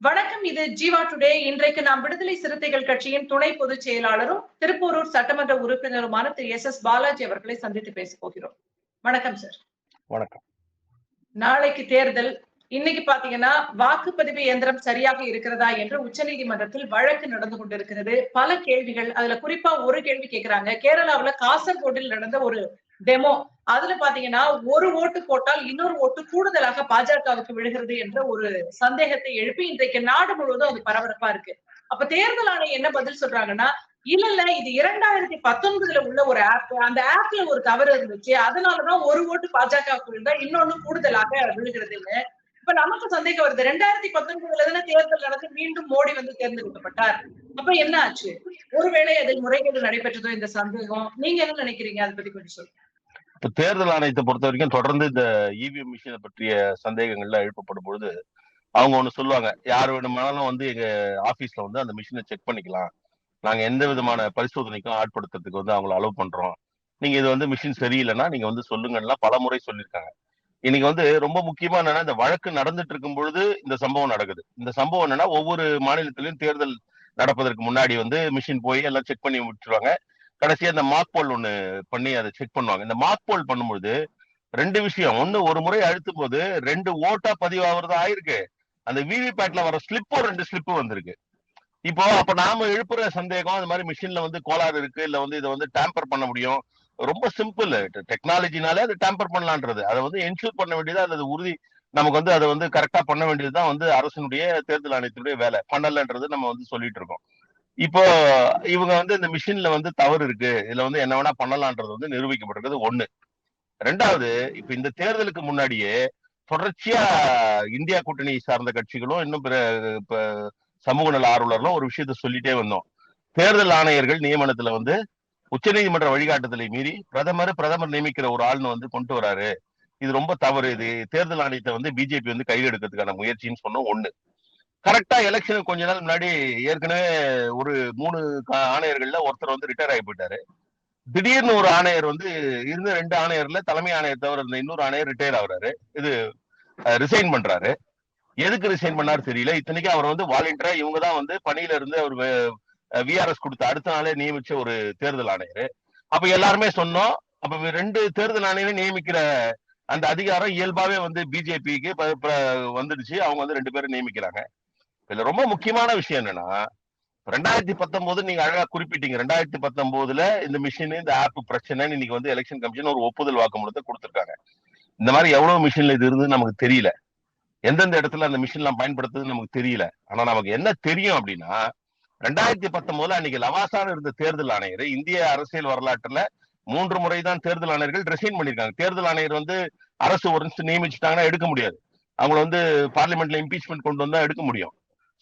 வணக்கம் இது ஜீவா டுடே. இன்றைக்கு நாம் விடுதலை சிறுத்தைகள் கட்சியின் துணை பொதுச் செயலாளரும் திருப்பூரூர் சட்டமன்ற உறுப்பினருமான திரு எஸ் எஸ் பாலாஜி அவர்களை சந்தித்து பேச போகிறோம். வணக்கம் சார். வணக்கம். நாளைக்கு தேர்தல். இன்னைக்கு பாத்தீங்கன்னா வாக்குப்பதிவு இயந்திரம் சரியாக இருக்கிறதா என்று உச்சநீதிமன்றத்தில் வழக்கு நடந்து கொண்டிருக்கிறது. பல கேள்விகள். அதுல குறிப்பா ஒரு கேள்வி கேக்குறாங்க. கேரளாவுல காசர்கோட்டில் நடந்த ஒரு டெமோ. அதுல பாத்தீங்கன்னா ஒரு ஓட்டு போட்டால் இன்னொரு ஓட்டு கூடுதலாக பாஜகவுக்கு விழுகிறது என்ற ஒரு சந்தேகத்தை எழுப்பி இன்றைக்கு நாடு முழுவதும் அது பரபரப்பா இருக்கு. அப்ப தேர்தல் ஆணையம் என்ன பதில் சொல்றாங்கன்னா இல்ல இல்ல இது இரண்டாயிரத்தி பத்தொன்பதுல உள்ள ஒரு ஆப் அந்த ஆப்ல ஒரு தவறு இருந்துச்சு. அதனாலதான் ஒரு ஓட்டு பாஜகவுக்கு விழுந்தா இன்னொன்னு கூடுதலாக விழுகிறதுன்னு. இப்ப நமக்கு சந்தேகம் வருது. ரெண்டாயிரத்தி பத்தொன்பதுல தானே தேர்தல் நடந்து மீண்டும் மோடி வந்து தேர்ந்தெடுக்கப்பட்டார். அப்ப என்ன ஆச்சு? ஒருவேளை அதில் முறைகேடு நடைபெற்றதோ இந்த சந்தேகம்? நீங்க என்ன நினைக்கிறீங்க? அதை பத்தி கொஞ்சம் சொல்லுங்க. தேர்தல் ஆணையத்தை பொறுத்த வரைக்கும் தொடர்ந்து இந்த இவிஎம் மிஷினை பற்றிய சந்தேகங்கள்லாம் எழுப்பப்படும் பொழுது அவங்க ஒண்ணு சொல்லுவாங்க யார் வேணுமானாலும் வந்து எங்க ஆபீஸ்ல வந்து அந்த மிஷினை செக் பண்ணிக்கலாம். நாங்க எந்த விதமான பரிசோதனைக்கும் ஆட்படுத்துறதுக்கு வந்து அவங்கள அலோவ் பண்றோம். நீங்க இது வந்து மிஷின் சரியில்லைன்னா நீங்க வந்து சொல்லுங்கன்னா பல முறை சொல்லியிருக்காங்க. இன்னைக்கு வந்து ரொம்ப முக்கியமா என்னன்னா இந்த வழக்கு நடந்துட்டு இருக்கும் பொழுது இந்த சம்பவம் நடக்குது. இந்த சம்பவம் என்னன்னா ஒவ்வொரு மாநிலத்திலும் தேர்தல் நடப்பதற்கு முன்னாடி வந்து மிஷின் போய் எல்லாம் செக் பண்ணி விட்டுருவாங்க கடைசியா இந்த மார்க் போல் ஒண்ணு பண்ணி அதை செக் பண்ணுவாங்க. இந்த மார்க் போல் பண்ணும்போது ரெண்டு விஷயம். ஒண்ணு ஒரு முறை அழுத்தும் போது ரெண்டு ஓட்டா பதிவாகிறது ஆயிருக்கு. அந்த விவிபேட்ல வர ஸ்லிப்பும் ரெண்டு ஸ்லிப்பு வந்திருக்கு. இப்போ அப்ப நாம எழுப்புற சந்தேகம் அந்த மாதிரி மிஷின்ல வந்து கோளாறு இருக்கு இல்ல வந்து இதை வந்து டேம்பர் பண்ண முடியும். ரொம்ப சிம்பிள் டெக்னாலஜினாலே அது டேம்பர் பண்ணலான்றது. அதை வந்து என்ஷூர் பண்ண வேண்டியது அது உறுதி நமக்கு வந்து அதை வந்து கரெக்டா பண்ண வேண்டியதுதான் வந்து அரசனுடைய தேர்தல் ஆணையத்தினுடைய வேலை. பண்ணலன்றது நம்ம வந்து சொல்லிட்டு இருக்கோம். இப்போ இவங்க வந்து இந்த மிஷின்ல வந்து தவறு இருக்கு. இதுல வந்து என்ன வேணா பண்ணலான்றது வந்து நிரூபிக்கப்பட்டிருக்கிறது ஒண்ணு. ரெண்டாவது இப்ப இந்த தேர்தலுக்கு முன்னாடியே தொடர்ச்சியா இந்தியா கூட்டணி சார்ந்த கட்சிகளும் இன்னும் பிற இப்ப சமூக நல ஆர்வலர்களும் ஒரு விஷயத்த சொல்லிட்டே வந்தோம். தேர்தல் ஆணையர்கள் நியமனத்துல வந்து உச்சநீதிமன்ற வழிகாட்டுதலை மீறி பிரதமர் பிரதமர் நியமிக்கிற ஒரு ஆள்னு வந்து கொண்டு வராரு. இது ரொம்ப தவறு. இது தேர்தல் ஆணையத்தை வந்து பிஜேபி வந்து கையில் எடுக்கிறதுக்கான முயற்சின்னு சொன்னோம் ஒண்ணு. கரெக்டா எலெக்ஷனுக்கு கொஞ்ச நாள் முன்னாடி ஏற்கனவே ஒரு மூணு ஆணையர்கள்ல ஒருத்தர் வந்து ரிட்டையர் ஆகி போயிட்டாரு. திடீர்னு ஒரு ஆணையர் வந்து இருந்த ரெண்டு ஆணையர்ல தலைமை ஆணையர் தவிர இருந்த இன்னொரு ஆணையர் ரிட்டையர் ஆகுறாரு. இது ரிசைன் பண்றாரு. எதுக்கு ரிசைன் பண்ணாரு தெரியல. இத்தனைக்கும் அவர் வந்து வாலண்டியரா இவங்க தான் வந்து பணியில இருந்து அவர் விஆர்எஸ் கொடுத்த அடுத்த நாளே நியமிச்ச ஒரு தேர்தல் ஆணையர். அப்ப எல்லாருமே சொன்னோம். அப்ப ரெண்டு தேர்தல் ஆணையரை நியமிக்கிற அந்த அதிகாரம் இயல்பாவே வந்து பிஜேபிக்கு வந்துடுச்சு. அவங்க வந்து ரெண்டு பேரும் நியமிக்கிறாங்க. இதுல ரொம்ப முக்கியமான விஷயம் என்னன்னா ரெண்டாயிரத்தி பத்தொன்பது நீங்க அழகா குறிப்பிட்டீங்க. ரெண்டாயிரத்தி பத்தொன்பதுல இந்த மிஷின் இந்த ஆப் பிரச்சனை இன்னைக்கு வந்து எலெக்ஷன் கமிஷன் ஒரு ஒப்புதல் வாக்குமூலத்தை கொடுத்திருக்காங்க. இந்த மாதிரி எவ்வளவு மிஷின்ல இது இருந்து நமக்கு தெரியல. எந்தெந்த இடத்துல அந்த மிஷின் எல்லாம் பயன்படுத்துறது நமக்கு தெரியல. ஆனா நமக்கு என்ன தெரியும் அப்படின்னா ரெண்டாயிரத்தி பத்தொன்பதுல அன்னைக்கு லவாசான இருந்த தேர்தல் ஆணையர் இந்திய அரசியல் வரலாற்றுல மூன்று முறை தான் தேர்தல் ஆணையர்கள் ரிசைன் பண்ணிருக்காங்க தேர்தல் ஆணையர் வந்து அரசு ஒரு நிமிஷம் நியமிச்சுட்டாங்கன்னா எடுக்க முடியாது. அவங்களை வந்து பார்லிமெண்ட்ல இம்பீச்மெண்ட் கொண்டு வந்தா எடுக்க முடியும்.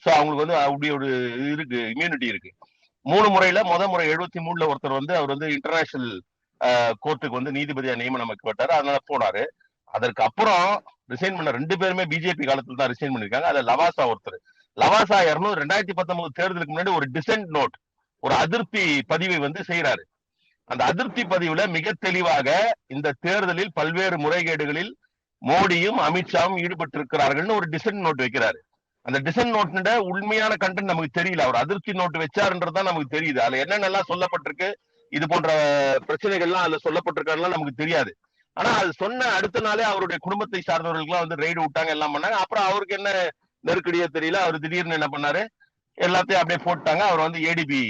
ஸோ அவங்களுக்கு வந்து அப்படி ஒரு இருக்கு இம்யூனிட்டி இருக்கு. மூணு முறையில முத முறை எழுபத்தி மூணுல ஒருத்தர் வந்து அவர் வந்து இன்டர்நேஷனல் கோர்ட்டுக்கு வந்து நீதிபதியா நியமனம் அமைக்கப்பட்டாரு அதனால போனாரு. அதற்கு அப்புறம் ரிசைன் பண்ண ரெண்டு பேருமே பிஜேபி காலத்துல தான் ரிசைன் பண்ணிருக்காங்க. அதுல லவாசா ஒருத்தர். லவாசா இரநூறு ரெண்டாயிரத்தி பத்தொன்பது தேர்தலுக்கு முன்னாடி ஒரு டிசென்ட் நோட் ஒரு அதிருப்தி பதிவை வந்து செய்யறாரு அந்த அதிருப்தி பதிவுல மிக தெளிவாக இந்த தேர்தலில் பல்வேறு முறைகேடுகளில் மோடியும் அமித்ஷாவும் ஈடுபட்டிருக்கிறார்கள்னு ஒரு டிசென்ட் நோட் வைக்கிறாரு. அந்த டிசன் நோட்ல உண்மையான கண்டென்ட் நமக்கு தெரியல. அவர் அதிர்ச்சி நோட்டு வச்சாருன்றதுதான் நமக்கு தெரியுது. அதுல என்னென்னலாம் சொல்லப்பட்டிருக்கு இது போன்ற பிரச்சனைகள்லாம் அதுல சொல்லப்பட்டிருக்காருலாம் நமக்கு தெரியாது. ஆனா அது சொன்ன அடுத்த நாளே அவருடைய குடும்பத்தை சார்ந்தவர்களுக்குலாம் வந்து ரெய்டு விட்டாங்க எல்லாம் பண்ணாங்க. அப்புறம் அவருக்கு என்ன நெருக்கடியோ தெரியல. அவர் திடீர்னு என்ன பண்ணாரு? எல்லாத்தையும் அப்படியே போட்டாங்க. அவர் வந்து ஏடிபி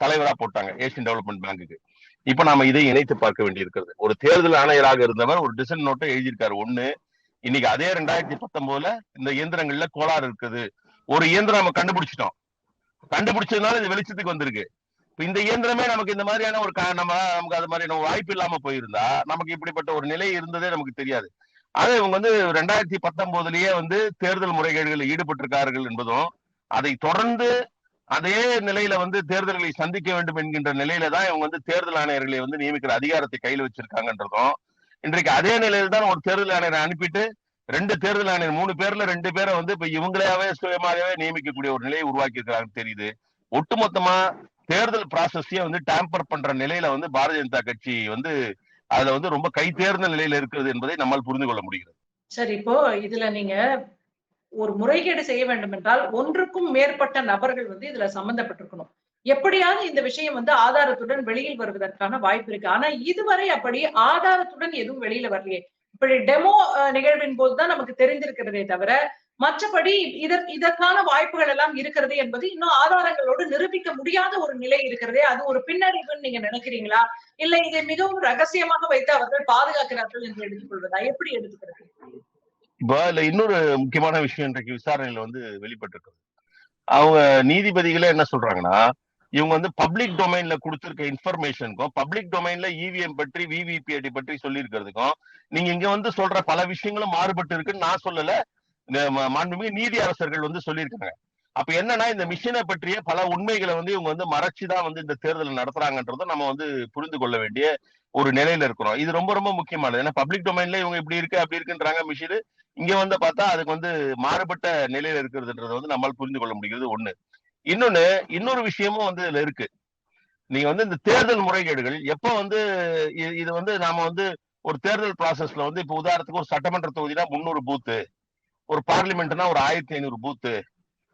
தலைவரா போட்டாங்க ஏசியன் டெவலப்மெண்ட் பேங்குக்கு இப்ப நாம இதை இணைத்து பார்க்க வேண்டியிருக்கிறது. ஒரு தேர்தல் ஆணையராக இருந்தவர் ஒரு டிசன் நோட்டை எழுதியிருக்காரு. ஒண்ணு இன்னைக்கு அதே ரெண்டாயிரத்தி பத்தொன்பதுல இந்த இயந்திரங்கள்ல கோளாறு இருக்குது. ஒரு இயந்திரம் நம்ம கண்டுபிடிச்சிட்டோம். கண்டுபிடிச்சதுனால இது வெளிச்சத்துக்கு வந்திருக்கு. இப்ப இந்த இயந்திரமே நமக்கு இந்த மாதிரியான ஒரு நம்ம நமக்கு அது மாதிரியான வாய்ப்பு இல்லாம போயிருந்தா நமக்கு இப்படிப்பட்ட ஒரு நிலை இருந்ததே நமக்கு தெரியாது. ஆனா இவங்க வந்து ரெண்டாயிரத்தி பத்தொன்பதுலயே வந்து தேர்தல் முறைகேடுகளில் ஈடுபட்டிருக்கார்கள் என்பதும் அதை தொடர்ந்து அதே நிலையில வந்து தேர்தல்களை சந்திக்க வேண்டும் என்கின்ற நிலையில தான் இவங்க வந்து தேர்தல் ஆணையர்களை வந்து நியமிக்கிற அதிகாரத்தை கையில் வச்சிருக்காங்கன்றதும் இன்றைக்கு அதே நிலையில தான் ஒரு தேர்தல் ஆணையரை அனுப்பிட்டு ரெண்டு தேர்தல் ஆணையர் மூணு பேர்ல ரெண்டு பேரை வந்து இப்ப இவங்களையாவே சுயமாகவே நியமிக்கக்கூடிய ஒரு நிலையை உருவாக்கி இருக்கிறாங்கன்னு தெரியுது. ஒட்டுமொத்தமா தேர்தல் ப்ராசஸையே வந்து டேம்பர் பண்ற நிலையில வந்து பாரதிய ஜனதா கட்சி வந்து அதுல வந்து ரொம்ப கை தேர்ந்த நிலையில இருக்கிறது என்பதை நம்மால் புரிந்து கொள்ள முடிகிறது. சரி இப்போ இதுல நீங்க ஒரு முறைகேடு செய்ய வேண்டும் என்றால் ஒன்றுக்கும் மேற்பட்ட நபர்கள் வந்து இதுல சம்பந்தப்பட்டிருக்கணும். எப்படியாவது இந்த விஷயம் வந்து ஆதாரத்துடன் வெளியில் வருவதற்கான வாய்ப்பு இருக்கு. ஆனா இதுவரை அப்படி ஆதாரத்துடன் எதுவும் வெளியில வரலையே. இப்படி டெமோ நிகழ்வின் போதுதான் நமக்கு தெரிந்திருக்கிறதே தவிர மற்றபடி இதற் இதற்கான வாய்ப்புகள் எல்லாம் இருக்கிறது என்பது இன்னும் ஆதாரங்களோடு நிரூபிக்க முடியாத ஒரு நிலை இருக்கிறதே. அது ஒரு பின்னடைவுன்னு நீங்க நினைக்கிறீங்களா? இல்ல இதை மிகவும் ரகசியமாக வைத்து அவர்கள் பாதுகாக்கிறார்கள் என்று எடுத்துக்கொள்வதா எப்படி எடுத்துக்கிறது இன்னொரு முக்கியமான விஷயம் இன்றைக்கு விசாரணையில வந்து வெளிப்பட்டிருக்கு அவங்க நீதிபதிகளே என்ன சொல்றாங்கன்னா இவங்க வந்து பப்ளிக் டொமைன்ல கொடுத்துருக்க இன்ஃபர்மேஷனுக்கும் பப்ளிக் டொமைன்ல இவிஎம் பற்றி விவிபிஐடி பற்றி சொல்லியிருக்கிறதுக்கும் நீங்க இங்க வந்து சொல்ற பல விஷயங்களும் மாறுபட்டு இருக்குன்னு நான் சொல்லல. இந்த மாண்புமிகு நீதி அரசர்கள் வந்து சொல்லியிருக்காங்க அப்ப என்னன்னா இந்த மிஷினை பற்றிய பல உண்மைகளை வந்து இவங்க வந்து மறைச்சுதான் வந்து இந்த தேர்தலை நடத்துறாங்கன்றத நம்ம வந்து புரிந்து கொள்ள வேண்டிய ஒரு நிலையில இருக்கிறோம். இது ரொம்ப ரொம்ப முக்கியமானது. ஏன்னா பப்ளிக் டொமைன்ல இவங்க இப்படி இருக்கு அப்படி இருக்குன்றாங்க மிஷின் இங்க வந்து பார்த்தா அதுக்கு வந்து மாறுபட்ட நிலையில இருக்கிறதுன்றத வந்து நம்மால் புரிந்து கொள்ள முடிகிறது. ஒண்ணு. இன்னொன்னு இன்னொரு விஷயமும் வந்து இதுல இருக்கு. நீங்க வந்து இந்த தேர்தல் முறைகேடுகள் எப்ப வந்து இது வந்து நாம வந்து ஒரு தேர்தல் ப்ராசஸ்ல வந்து இப்ப உதாரணத்துக்கு ஒரு சட்டமன்ற தொகுதினா முன்னூறு பூத்து ஒரு பார்லிமெண்ட்னா ஒரு ஆயிரத்தி ஐநூறு பூத்து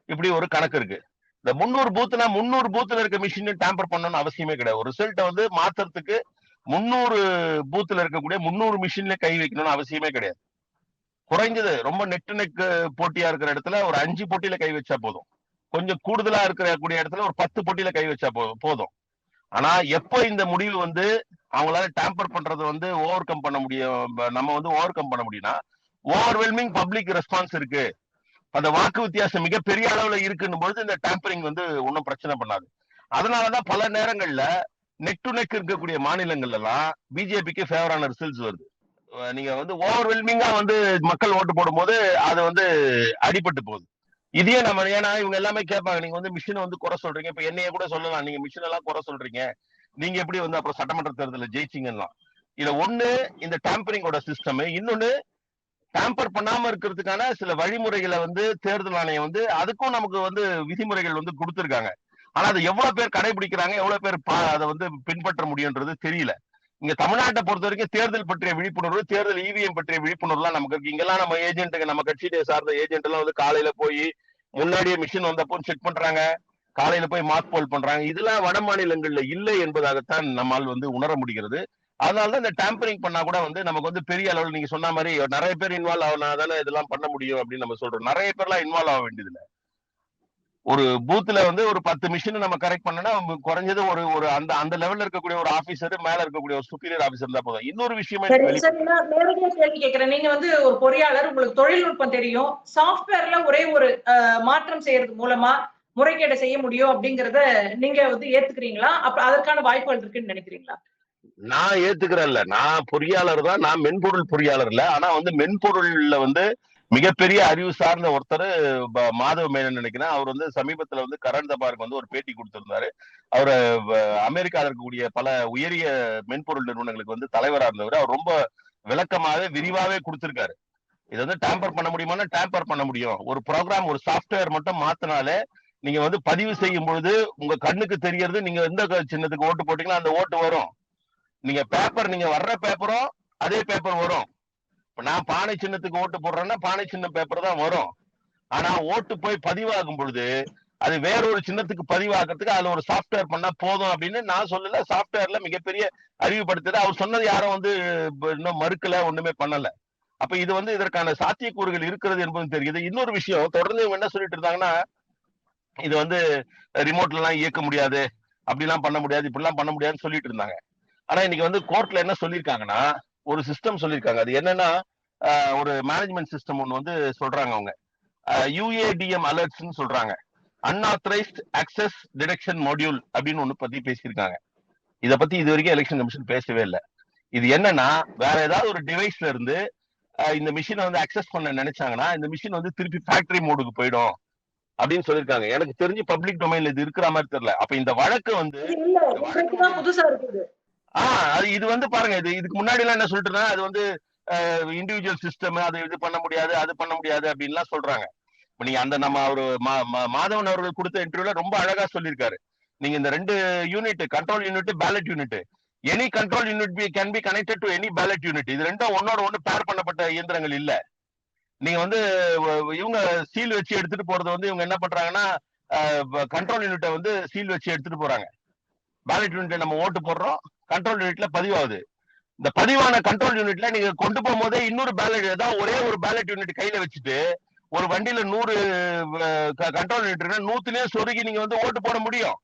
இப்படி ஒரு கணக்கு இருக்கு. இந்த முந்நூறு பூத்துனா முந்நூறு பூத்துல இருக்க மிஷின் டேம்பர் பண்ணணும்னு அவசியமே கிடையாது. ஒரு ரிசல்ட்டை வந்து மாத்துறதுக்கு முன்னூறு பூத்துல இருக்கக்கூடிய முந்நூறு மிஷின்ல கை வைக்கணும்னு அவசியமே கிடையாது. குறைஞ்சது ரொம்ப நெட்டு நெக்கு போட்டியா இருக்கிற இடத்துல ஒரு அஞ்சு போட்டியில கை வச்சா போதும். கொஞ்சம் கூடுதலா இருக்கிற கூடிய இடத்துல ஒரு பத்து போட்டியில கை வச்சா போ- போதும். ஆனா எப்போ இந்த முடிவு வந்து அவங்களால டேம்பர் பண்றது வந்து ஓவர் கம் பண்ண முடியும் நம்ம வந்து ஓவர் கம் பண்ண முடியும்னா ஓவர்வெல்மிங் பப்ளிக் ரெஸ்பான்ஸ் இருக்கு. அந்த வாக்கு வித்தியாசம் மிகப்பெரிய அளவுல இருக்குன்னும் பொழுது இந்த டேம்பரிங் வந்து ஒன்றும் பிரச்சனை பண்ணாது. அதனாலதான் பல நேரங்கள்ல நெக் டு நெக் இருக்கக்கூடிய மாநிலங்கள்ல எல்லாம் பிஜேபிக்கு ஃபேவரான ரிசல்ட்ஸ் வருது. நீங்க வந்து ஓவர்வெல்மிங்கா வந்து மக்கள் ஓட்டு போடும்போது அது வந்து அடிபட்டு போகுது. இதே நம்ம ஏன்னா இவங்க எல்லாமே கேட்பாங்க நீங்க வந்து மிஷினை வந்து குறை சொல்றீங்க. இப்ப என்னைய கூட சொல்லலாம். நீங்க மிஷின் எல்லாம் குறை சொல்றீங்க. நீங்க எப்படி வந்து அப்புறம் சட்டமன்ற தேர்தலில் ஜெயிச்சீங்கன்னா இதுல ஒண்ணு இந்த டேம்பரிங்கோட சிஸ்டம் இன்னொன்னு டேம்பர் பண்ணாம இருக்கிறதுக்கான சில வழிமுறைகளை வந்து தேர்தல் ஆணையம் வந்து அதுக்கும் நமக்கு வந்து விதிமுறைகள் வந்து கொடுத்துருக்காங்க. ஆனா அது எவ்வளவு பேர் கடைபிடிக்கிறாங்க எவ்வளவு பேர் அதை வந்து பின்பற்ற முடியுன்றது தெரியல. இங்க தமிழ்நாட்டை பொறுத்த வரைக்கும் தேர்தல் பற்றிய விழிப்புணர்வு தேர்தல் இவிஎம் பற்றிய விழிப்புணர்வுலாம் நமக்கு இருக்கு. இங்கெல்லாம் நம்ம ஏஜென்ட்டுங்க நம்ம கட்சியை சார்ந்த ஏஜென்ட் எல்லாம் வந்து காலையில போய் முன்னாடியே மிஷின் வந்தப்போ செக் பண்றாங்க. காலையில போய் மார்க் போல் பண்றாங்க. இதெல்லாம் வட மாநிலங்கள்ல இல்லை என்பதாகத்தான் நம்மால் வந்து உணர முடிகிறது. அதனாலதான் இந்த டேம்பரிங் பண்ணா கூட வந்து நமக்கு வந்து பெரிய அளவில் நீங்க சொன்ன மாதிரி நிறைய பேர் இன்வால்வ் ஆகுனா தானே இதெல்லாம் பண்ண முடியும் அப்படின்னு நம்ம சொல்றோம். நிறைய பேர்லாம் இன்வால்வ் ஆக வேண்டியது ஒரு பூத்துல வந்து ஒரு பத்து மிஷின் நம்ம கரெக்ட் பண்ணனா குறைஞ்சது ஒரு ஒரு அந்த அந்த லெவல்ல இருக்கக்கூடிய ஒரு ஆபீசர் மேல இருக்கக்கூடிய ஒரு சுப்பீரியர் ஆபீசர் தான் போதும். இன்னொரு விஷயமா நேரடியா கேள்வி கேட்கிறேன். நீங்க வந்து ஒரு பொறியாளர் உங்களுக்கு தொழில்நுட்பம் தெரியும். சாஃப்ட்வேர்ல ஒரே ஒரு மாற்றம் செய்யறது மூலமா முறைகேடு செய்ய முடியும் அப்படிங்கறத நீங்க வந்து ஏத்துக்கிறீங்களா? அப்ப அதற்கான வாய்ப்புகள் இருக்குன்னு நினைக்கிறீங்களா? நான் ஏத்துக்கிறேன்ல. நான் பொறியாளர் தான். நான் மென்பொருள் பொறியாளர் இல்ல. ஆனா வந்து மென்பொருள்ல வந்து மிகப்பெரிய அறிவு சார்ந்த ஒருத்தர் மாதவ மேனன் நினைக்கிறேன். அவர் வந்து சமீபத்துல வந்து கரண் தபாருக்கு வந்து ஒரு பேட்டி கொடுத்திருந்தாரு. அவர் அமெரிக்காவில் இருக்கக்கூடிய பல உயரிய மென்பொருள் நிறுவனங்களுக்கு வந்து தலைவரா இருந்தவர். அவர் ரொம்ப விளக்கமாவே விரிவாவே கொடுத்திருக்காரு. இது வந்து டேம்பர் பண்ண முடியுமானா டேம்பர் பண்ண முடியும். ஒரு ப்ரோக்ராம் ஒரு சாஃப்ட்வேர் மட்டும் மாத்தினாலே நீங்க வந்து பதிவு செய்யும் பொழுது உங்க கண்ணுக்கு தெரியறது நீங்க எந்த சின்னத்துக்கு ஓட்டு போட்டீங்கன்னா அந்த ஓட்டு வரும். நீங்க பேப்பர் நீங்க வர்ற பேப்பரும் அதே பேப்பர் வரும். நான் பானை சின்னத்துக்கு ஓட்டு போடுறேன்னா பானை சின்ன பேப்பர் தான் வரும். ஆனா ஓட்டு போய் பதிவாகும் பொழுது அது வேற ஒரு சின்னத்துக்கு பதிவாக்குறதுக்கு அதுல ஒரு சாஃப்ட்வேர் பண்ணா போதும் அப்படின்னு நான் சொல்லல. சாஃப்ட்வேர்ல மிகப்பெரிய அறிவுபடுத்துது அவர் சொன்னது யாரும் வந்து இன்னும் மறுக்கல ஒண்ணுமே பண்ணல. அப்ப இது வந்து இதற்கான சாத்தியக்கூறுகள் இருக்கிறது என்பது தெரியுது. இன்னொரு விஷயம் தொடர்ந்து இவங்க என்ன சொல்லிட்டு இருந்தாங்கன்னா இது வந்து ரிமோட்ல எல்லாம் இயக்க முடியாது. அப்படிலாம் பண்ண முடியாது இப்படிலாம் பண்ண முடியாதுன்னு சொல்லிட்டு இருந்தாங்க. ஆனா இன்னைக்கு வந்து கோர்ட்ல என்ன சொல்லியிருக்காங்கன்னா ஒரு சிஸ்டம் சொல்லியிருக்காங்க. அது என்னன்னா ஒரு மேனேஜ்மெண்ட் சிஸ்டம் ஒன்று வந்து சொல்றாங்க அவங்க. யூஏடிஎம் அலர்ட்ஸ்னு சொல்றாங்க. அன்ஆத்தரைஸ்ட் அக்சஸ் டிடெக்ஷன் மாடியூல் அப்படின்னு ஒண்ணு பத்தி பேசியிருக்காங்க. இத பத்தி இது வரைக்கும் எலெக்ஷன் கமிஷன் பேசவே இல்லை. இது என்னன்னா வேற ஏதாவது ஒரு டிவைஸ்ல இருந்து இந்த மிஷினை வந்து அக்சஸ் பண்ண நினைச்சாங்கன்னா இந்த மிஷின் வந்து திருப்பி ஃபேக்டரி மோடுக்கு போயிடும் அப்படின்னு சொல்லிருக்காங்க எனக்கு தெரிஞ்சு பப்ளிக் டொமைன்ல இது இருக்கிற மாதிரி தெரியல. அப்ப இந்த வழக்கு வந்து புதுசா இருக்குது. ஆஹ் அது இது வந்து பாருங்க இது இதுக்கு முன்னாடி எல்லாம் என்ன சொல்லிட்டு அது வந்து இண்டிவிஜுவல் சிஸ்டம் அது இது பண்ண முடியாது அது பண்ண முடியாது அப்படின்லாம் சொல்றாங்க. நீங்க அந்த நம்ம அவரு மா- மாதவன் அவர்கள் கொடுத்த இன்டர்வியூல ரொம்ப அழகா சொல்லியிருக்காரு. நீங்க இந்த ரெண்டு unit control unit ballot unit any control unit be can be connected to any ballot unit இது ரெண்டும் ஒன்னோட ஒண்ணு பேர் பண்ணப்பட்ட இயந்திரங்கள் இல்ல. நீங்க வந்து இவங்க சீல் வச்சு எடுத்துட்டு போறது வந்து இவங்க என்ன பண்றாங்கன்னா கண்ட்ரோல் யூனிட்டை வந்து சீல் வச்சு எடுத்துட்டு போறாங்க. பேலட் யூனிட்டை நம்ம ஓட்டு போடுறோம். கண்ட்ரோல் யூனிட்ல பதிவாகுது. இந்த பதிவான கண்ட்ரோல் யூனிட்ல நீங்க கொண்டு போகும்போதே இன்னொரு பேலட் ஏதாவது ஒரே ஒரு பேலட் யூனிட் கையில வச்சுட்டு ஒரு வண்டியில நூறு கண்ட்ரோல் யூனிட் நூத்துலயே நூத்துலயும் சொருகி நீங்க வந்து ஓட்டு போட முடியும்.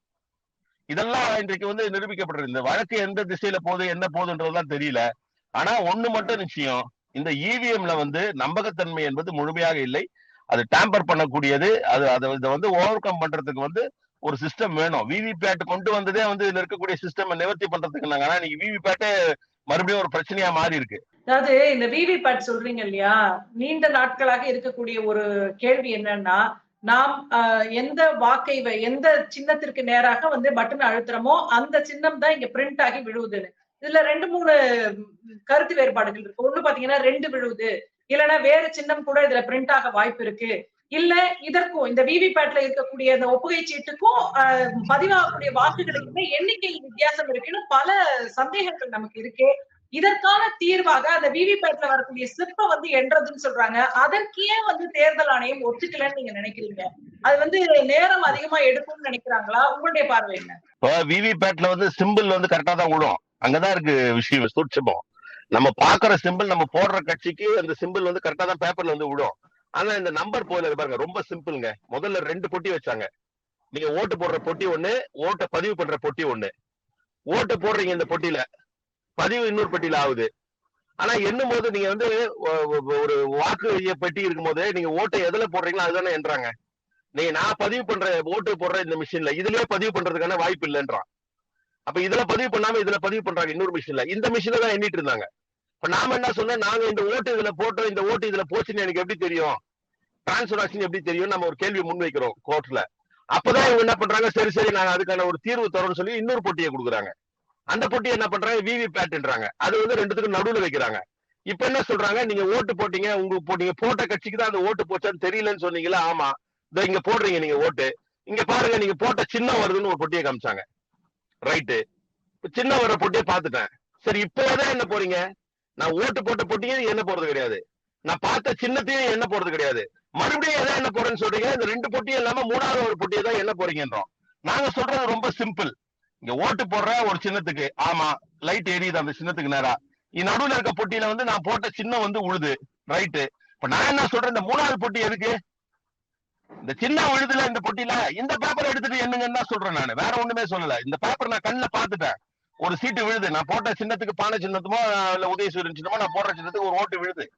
இதெல்லாம் இன்றைக்கு வந்து நிரூபிக்கப்படுறது இந்த வழக்கு எந்த திசையில போகுது என்ன போகுதுன்றதுலாம் தெரியல. ஆனா ஒண்ணு மட்டும் நிச்சயம் இந்த இவிஎம்ல வந்து நம்பகத்தன்மை என்பது முழுமையாக இல்லை. அது டேம்பர் பண்ணக்கூடியது. அது அதை இதை வந்து ஓவர் கம் பண்றதுக்கு வந்து ஒரு சிஸ்டம் வேணும். விவிபேட் கொண்டு வந்ததே வந்து இதுல இருக்கக்கூடிய சிஸ்டம் நிவர்த்தி பண்றதுக்கு நாங்க. ஆனா இன்னைக்கு விவிபேட்டே மறுபடியும் ஒரு பிரச்சனையா மாறி இருக்கு அதாவது இந்த விவி பேட் சொல்றீங்க இல்லையா? நீண்ட நாட்களாக இருக்கக்கூடிய ஒரு கேள்வி என்னன்னா நாம் ஆஹ், எந்த வாக்கை எந்த சின்னத்திற்கு நேராக வந்து பட்டன் அழுத்துறோமோ அந்த சின்னம் தான் இங்க பிரிண்ட் ஆகி விழுவுதுன்னு. இதுல ரெண்டு மூணு கருத்து வேறுபாடுகள் இருக்கு. ஒண்ணு பாத்தீங்கன்னா ரெண்டு விழுவுது. இல்லைன்னா வேற சின்னம் கூட இதுல பிரிண்ட் ஆக வாய்ப்பு இருக்கு. இல்ல இதற்கும் இந்த விவிபேட்ல இருக்கக்கூடிய அந்த ஒப்புகை சீட்டுக்கும் ஆஹ், பதிவாகக்கூடிய வாக்குகளுக்குமே எண்ணிக்கையில் வித்தியாசம் இருக்குன்னு பல சந்தேகங்கள் நமக்கு இருக்கு. இதற்கான தீர்வாக அந்த விவி பேட்ல வரக்கூடிய ஸ்லிப்பை வந்து என்றதுன்னு சொல்றாங்க. அதற்கு ஏன் வந்து தேர்தல் ஆணையம் ஒத்துக்கலன்னு நீங்க நினைக்கிறீங்க? அது வந்து நேரம் அதிகமா எடுக்கும்னு நினைக்கிறாங்களா? உங்களுடைய பார்வை என்ன? இப்போ விவிபேட்ல வந்து சிம்பிள் வந்து கரெக்டா தான் விடும் அங்கதான் இருக்கு விஷயம் சூட்சமம். நம்ம பாக்குற சிம்பிள் நம்ம போடுற கட்சிக்கு அந்த சிம்பிள் வந்து கரெக்டா தான் பேப்பர்ல வந்து விடும் ஆனா இந்த நம்பர் போல பாருங்க ரொம்ப சிம்பிள்ங்க முதல்ல ரெண்டு பொட்டி வச்சாங்க. நீங்க ஓட்டு போடுற பொட்டி ஒண்ணு ஓட்டை பதிவு பண்ற பொட்டி ஒண்ணு. ஓட்டு போடுறீங்க இந்த பொட்டியில பதிவு இன்னொரு பெட்டியில ஆகுது. ஆனா எண்ணும் போது நீங்க வந்து ஒரு வாக்கு பெட்டி இருக்கும் போது நீங்க ஓட்டை எதுல போடுறீங்களோ அதுதானே என்றாங்க. நீங்க நான் பதிவு பண்ற ஓட்டு போடுற இந்த மிஷின்ல இதுலயே பதிவு பண்றதுக்கான வாய்ப்பு இல்லைன்றான். அப்ப இதுல பதிவு பண்ணாம இதுல பதிவு பண்றாங்க இன்னொரு மிஷின்ல இந்த மிஷின்ல தான் எண்ணிட்டு இருந்தாங்க. இப்ப நாம என்ன சொன்னோம்? நாங்க இந்த ஓட்டு இதுல போட்டோம் இந்த ஓட்டு இதுல போச்சுன்னு எனக்கு எப்படி தெரியும்? டிரான்ஸ்பர் எப்படி தெரியும்? நம்ம ஒரு கேள்வி முன்வைக்கிறோம் கோர்ட்ல. அப்பதான் இவங்க என்ன பண்றாங்க? சரி சரி நாங்க அதுக்கான ஒரு தீர்வு தரோம்னு சொல்லி இன்னொரு பொட்டியை கொடுக்குறாங்க. அந்த பொட்டியை என்ன பண்றாங்க? விவி பேட்ன்றாங்க அது வந்து ரெண்டுத்துக்கும் நடுவுல வைக்கிறாங்க. இப்ப என்ன சொல்றாங்க? நீங்க ஓட்டு போட்டீங்க உங்களுக்கு போட்டீங்க போட்ட கட்சிக்கு தான் அந்த ஓட்டு போச்சான்னு தெரியலன்னு சொன்னீங்களா? ஆமா. இதோ இங்க போடுறீங்க நீங்க ஓட்டு. இங்க பாருங்க நீங்க போட்ட சின்ன வருதுன்னு ஒரு பொட்டியை காமிச்சாங்க. ரைட்டு சின்ன வர பொட்டியை பார்த்துட்டேன். சரி இப்போதான் என்ன போறீங்க? நான் ஓட்டு போட்ட பொட்டியும் என்ன போறது கிடையாது. நான் பார்த்த சின்னத்தையும் என்ன போறது கிடையாது. மறுபடியும் எதை என்ன போறேன்னு சொல்றீங்க? இந்த ரெண்டு பொட்டியும் இல்லாம மூணாவது ஒரு பொட்டியை தான் என்ன போறீங்கன்றோம் நாங்க சொல்றது ரொம்ப சிம்பிள் இங்க ஓட்டு போடுற ஒரு சின்னத்துக்கு ஆமா லைட் எரியுது அந்த சின்னத்துக்கு நேரா. இ நடுவுல இருக்க பொட்டியில வந்து நான் போட்ட சின்னம் வந்து உழுது ரைட்டு இப்ப நான் என்ன சொல்றேன்? இந்த மூணாவது பொட்டி எதுக்கு? இந்த சின்ன விழுதுல இந்த பொட்டியில இந்த பேப்பர் எடுத்துட்டு என்னங்கன்னு தான் சொல்றேன் நான். வேற ஒண்ணுமே சொல்லல. இந்த பேப்பர் நான் கண்ணுல பாத்துட்டேன் ஒரு சீட்டு விழுது. நான் போட்ட சின்னத்துக்கு பானை சின்னத்துமோ இல்ல உதயசூரியன் சின்னமோ நான் போடுற சின்னத்துக்கு ஒரு ஓட்டு விழுது.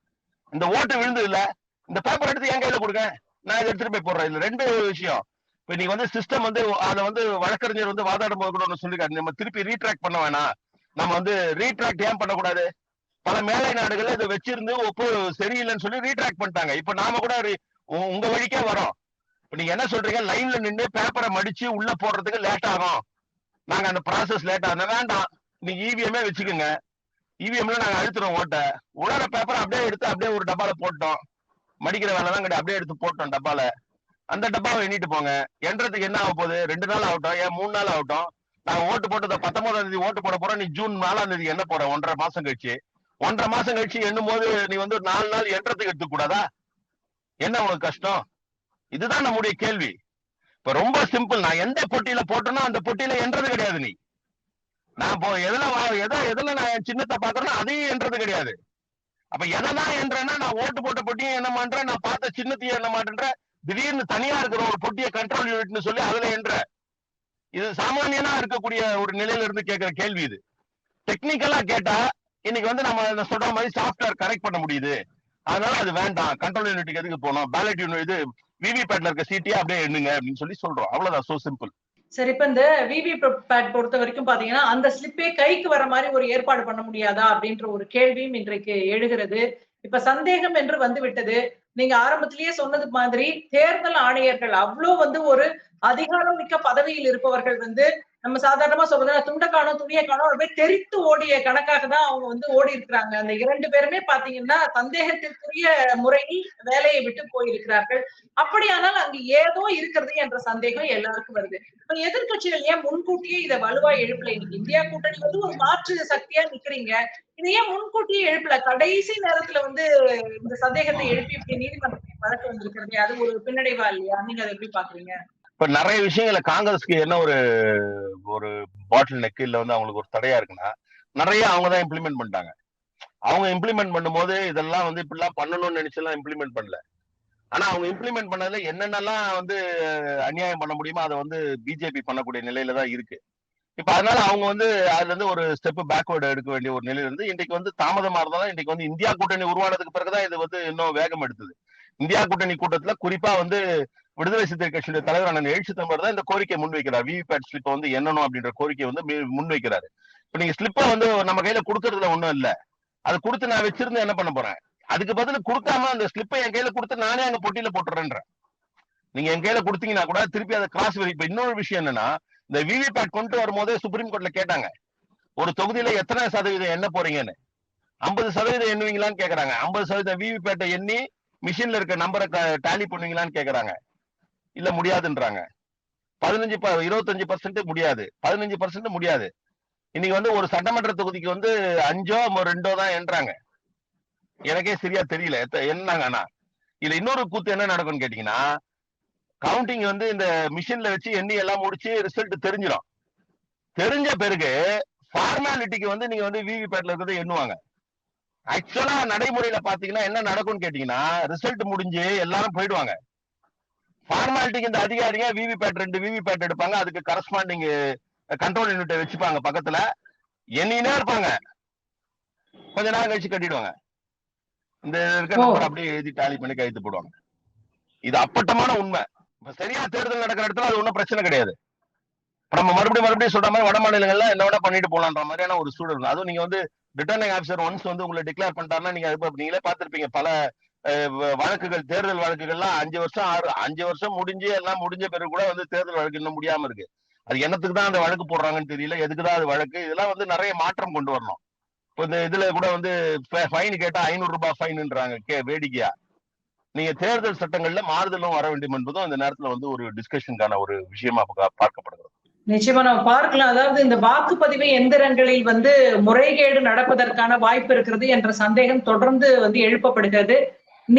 இந்த ஓட்டு விழுது இல்ல இந்த பேப்பர் எடுத்து என் கையில கொடுங்க. நான் இதை எடுத்துட்டு போய் போடுறேன். இதுல ரெண்டு விஷயம். இப்ப நீங்க வந்து சிஸ்டம் வந்து அதை வந்து வழக்கறிஞர் வந்து வாதாடும் போது கூட ஒண்ணு சொல்லிருக்காரு. நம்ம திருப்பி ரீட்ராக்ட் பண்ண வேணாம். நம்ம வந்து ரீட்ராக்ட் ஏன் பண்ணக்கூடாது? பல மேலை நாடுகள்ல இதை வச்சிருந்து ஒப்பு சரியில்லைன்னு சொல்லி ரீட்ராக்ட் பண்ணிட்டாங்க. இப்ப நாம கூட உ- உங்க வழிக்கே வரோம். இப்ப நீங்க என்ன சொல்றீங்க? லைன்ல நின்னு பேப்பரை மடிச்சு உள்ள போடுறதுக்கு லேட் ஆகும். நாங்க அந்த ப்ராசஸ் லேட்டா இருந்தா வேண்டாம். நீங்க இவிஎம்ஏ வச்சுக்கோங்க. இவிஎம்ல நாங்க அழுத்துறோம் ஓட்டை. உலர பேப்பர் அப்படியே எடுத்து அப்படியே ஒரு டப்பால போட்டோம். மடிக்கிற வேலை தான் கிடையாது. அப்படியே எடுத்து போட்டோம் டப்பால. அந்த டப்பாவை எண்ணிட்டு போங்க. எண்றதுக்கு என்ன ஆக போகுது? ரெண்டு நாள் ஆகட்டும். ஏன் மூணு நாள் ஆகட்டும்? நான் ஓட்டு போட்டு பத்தொன்பதாம் தேதி ஓட்டு போட போறோம் நீ ஜூன் நாலாம் தேதி என்ன போற ஒன்றரை மாசம் கழிச்சு. ஒன்றரை மாசம் கழிச்சு எண்ணும் போது நீ வந்து ஒரு நாலு நாள் எண்றதுக்கு எடுத்துக்க கூடாதா? என்ன உனக்கு கஷ்டம்? இதுதான் நம்முடைய கேள்வி. இப்ப ரொம்ப சிம்பிள். நான் எந்த பொட்டியில போட்டேனோ அந்த பொட்டியில என்றது கிடையாது நீ. நான் இப்போ எதுல எதை எதுல நான் என் சின்னத்தை பாக்குறேனோ அதையும் என்றது கிடையாது. அப்ப எதெல்லாம் என்றேன்னா நான் ஓட்டு போட்ட பொட்டியும் என்ன பண்றேன் நான் பார்த்த சின்னத்தையும் என்ன மாட்டேன்றேன் திடீர்னு தனியா இருக்கிற ஒரு பொட்டியை கண்ட்ரோல் யூனிட்னு சொல்லி அதுல என்ற. இது சாமானியனா இருக்கக்கூடிய ஒரு நிலையில இருந்து கேட்கிற கேள்வி இது. டெக்னிக்கலா கேட்டா இன்னைக்கு வந்து நம்ம சொல்ற மாதிரி சாஃப்ட்வேர் கரெக்ட் பண்ண முடியுது. அதனால அது வேண்டாம். கண்ட்ரோல் யூனிட்டுக்கு எதுக்கு போனோம் பேலட் யூனிட் இது விவிபேட்ல இருக்க சீட்டே அப்படியே எண்ணுங்க அப்படின்னு சொல்லி சொல்றோம். அவ்வளவுதான் சோ சிம்பிள் சரி இப்ப இந்த விவி பேட் பொறுத்த வரைக்கும் பாத்தீங்கன்னா அந்த ஸ்லிப்பே கைக்கு வர மாதிரி ஒரு ஏற்பாடு பண்ண முடியாதா அப்படின்ற ஒரு கேள்வியும் இன்றைக்கு எழுகிறது. இப்ப சந்தேகம் என்று வந்து விட்டது நீங்க ஆரம்பத்திலேயே சொன்னது மாதிரி தேர்தல் ஆணையர்கள் அவ்வளவு வந்து ஒரு அதிகாரம் மிக்க பதவியில் இருப்பவர்கள் வந்து நம்ம சாதாரணமா சொல்றது துண்டை காணும் துணியை காணும் அப்படியே தெரித்து ஓடிய கணக்காக தான் அவங்க வந்து ஓடி இருக்கிறாங்க. அந்த இரண்டு பேருமே பாத்தீங்கன்னா சந்தேகத்திற்குரிய முறையில் வேலையை விட்டு போயிருக்கிறார்கள். அப்படியானால் அங்கு ஏதோ இருக்கிறது என்ற சந்தேகம் எல்லாருக்கும் வருது. இப்ப எதிர்க்கட்சிகள் ஏன் முன்கூட்டியே இதை வலுவா எழுப்பல? இன்னைக்கு இந்தியா கூட்டணி வந்து ஒரு மாற்று சக்தியா நிக்கிறீங்க. இதை ஏன் முன்கூட்டியே எழுப்பல? கடைசி நேரத்துல வந்து இந்த சந்தேகத்தை எழுப்பி இப்படி நீதிமன்றத்தை வழக்கு வந்திருக்கிறது அது ஒரு பின்னடைவா இல்லையா? நீங்க அதை எப்படி பாக்குறீங்க? இப்ப நிறைய விஷயங்களை காங்கிரஸ்க்கு என்ன ஒரு ஒரு பாட்டில் நெக் இல்ல வந்து அவங்களுக்கு ஒரு தடையா இருக்குன்னா நிறைய அவங்க தான் இம்ப்ளிமெண்ட் பண்ணிட்டாங்க. அவங்க இம்ப்ளிமெண்ட் பண்ணும்போது இதெல்லாம் வந்து இப்படிலாம் பண்ணணும்னு நினைச்செல்லாம் இம்ப்ளிமெண்ட் பண்ணல. ஆனா அவங்க இம்ப்ளிமெண்ட் பண்ணதுல என்னென்னலாம் வந்து அநியாயம் பண்ண முடியுமோ அதை வந்து பிஜேபி பண்ணக்கூடிய நிலையில தான் இருக்கு. இப்ப அதனால அவங்க வந்து அதுல இருந்து ஒரு ஸ்டெப் பேக்வேர்டு எடுக்க வேண்டிய ஒரு நிலையில இருந்து இன்னைக்கு வந்து தாமதமா இருந்தாலும் இன்னைக்கு வந்து இந்தியா கூட்டணி உருவானதுக்கு பிறகுதான் இது வந்து இன்னும் வேகம் எடுத்தது இந்தியா கூட்டணி கூட்டத்துல குறிப்பா வந்து விடுதலை சிறுத்தை கட்சியுடைய தலைவர் அண்ணன் எழுச்சி தம்பர் தான் இந்த கோரிக்கை முன்வைக்கிறார். விவிபேட் ஸ்லிப் வந்து என்னணும் அப்படின்ற கோரிக்கை வந்து முன்வைக்கிறாரு. இப்ப நீங்க ஸ்லிப்பை வந்து நம்ம கையில கொடுக்கறதுல ஒண்ணும் இல்ல. அது கொடுத்து நான் வச்சிருந்து என்ன பண்ண போறேன்? அதுக்கு பதில் கொடுக்காம அந்த ஸ்லிப்பை என் கையில கொடுத்து நானே அங்க பொட்டியில போட்டுறேன்றேன். நீங்க என் கையில கொடுத்தீங்கன்னா கூட திருப்பி அதை கிராஸ் வெரி இப்ப இன்னொரு விஷயம் என்னன்னா இந்த விவிபேட் கொண்டு வரும்போதே சுப்ரீம் கோர்ட்ல கேட்டாங்க. ஒரு தொகுதியில எத்தனை சதவீதம் என்ன போறீங்கன்னு. ஐம்பது சதவீதம் எண்ணுவீங்களான்னு கேக்குறாங்க. ஐம்பது சதவீதம் விவிபேட்டை எண்ணி மிஷின்ல இருக்க நம்பரை டேலி பண்ணுவீங்களான்னு கேக்குறாங்க. இல்ல முடியாதுன்றாங்க. பதினஞ்சு ப- இருபத்தஞ்சு பர்சன்ட் முடியாது. பதினஞ்சு பர்சன்ட் முடியாது. இன்னைக்கு வந்து ஒரு சட்டமன்ற தொகுதிக்கு வந்து அஞ்சோ ரெண்டோ தான் என்றாங்க. எனக்கே சரியா தெரியல. எத்த- என்னங்க ஆனா இதுல இன்னொரு கூத்து என்ன நடக்கும்னு கேட்டீங்கன்னா கவுண்டிங் வந்து இந்த மிஷின்ல வச்சு எண்ணி எல்லாம் முடிச்சு ரிசல்ட் தெரிஞ்சிடும் தெரிஞ்ச பிறகு ஃபார்மாலிட்டிக்கு வந்து நீங்க வந்து விவிபேட்ல இருக்கிறத எண்ணுவாங்க. ஆக்சுவலா நடைமுறையில பாத்தீங்கன்னா என்ன நடக்கும்னு கேட்டீங்கன்னா ரிசல்ட் முடிஞ்சு எல்லாரும் போயிடுவாங்க. ஃபார்மாலிட்டிக்கு இந்த அதிகாரிங்க விவி பேட் ரெண்டு விவி பேட் எடுப்பாங்க. அதுக்கு கரஸ்பாண்டிங் கண்ட்ரோல் யூனிட்டை வச்சுப்பாங்க பக்கத்துல. எண்ணினே இருப்பாங்க. கொஞ்ச நேரம் கழிச்சு கட்டிடுவாங்க. இந்த இருக்க ஓ. நம்பர் அப்படியே எழுதி டாலி பண்ணி கையெழுத்து போடுவாங்க. இது அப்பட்டமான உண்மை. இப்ப சரியா தேர்தல் நடக்கிற இடத்துல அது ஒன்றும் பிரச்சனை கிடையாது. நம்ம மறுபடியும் மறுபடியும் சொல்ற மாதிரி வட மாநிலங்கள்ல என்ன வேணா பண்ணிட்டு போலான்ற மாதிரியான ஒரு சூழல். அதுவும் நீங்க வந்து ரிட்டர்னிங் ஆஃபீஸர் ஒன்ஸ் வந்து உங்களை டிக்ளேர் பண்ணிட்டாருன்னா நீங்க நீங்களே பார்த்திருப்பீங்க. பல வழக்குகள் தேர்தல் வழக்குகள்லாம் அஞ்சு வருஷம் ஆறு அஞ்சு வருஷம் முடிஞ்சு எல்லாம் முடிஞ்ச பிறகு கூட வந்து தேர்தல் வழக்கு இன்னும் முடியாம இருக்கு. அது என்னத்துக்கு தான் அந்த வழக்கு போடுறாங்கன்னு தெரியல. எதுக்கு தான் அது வழக்கு? இதெல்லாம் வந்து நிறைய மாற்றம் கொண்டு வரணும். இப்போ இந்த இதுல கூட வந்து ஃபைன் கேட்டா ஐநூறு ரூபாய் ஃபைன்ன்றாங்க கே வேடிக்கையா. நீங்க தேர்தல் சட்டங்கள்ல மாறுதலும் வர வேண்டும் என்பதும் இந்த நேரத்துல வந்து ஒரு டிஸ்கஷனுக்கான ஒரு விஷயமா பார்க்கப்படுகிறது. நிச்சயமா நம்ம பார்க்கலாம். அதாவது இந்த வாக்குப்பதிவு எந்திரங்களில் வந்து முறைகேடு நடப்பதற்கான வாய்ப்பு இருக்கிறது என்ற சந்தேகம் தொடர்ந்து வந்து எழுப்பப்படுகிறது.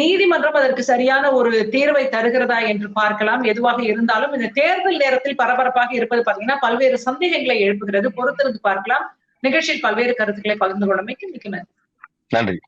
நீதிமன்றம் அதற்கு சரியான ஒரு தீர்வை தருகிறதா என்று பார்க்கலாம். எதுவாக இருந்தாலும் இந்த தேர்தல் நேரத்தில் பரபரப்பாக இருப்பது பாத்தீங்கன்னா பல்வேறு சந்தேகங்களை எழுப்புகிறது. பொறுத்திருந்து பார்க்கலாம். நிகழ்ச்சியில் பல்வேறு கருத்துக்களை பகிர்ந்து கொள்ளமைக்கு மிக்க நன்றி. நன்றி.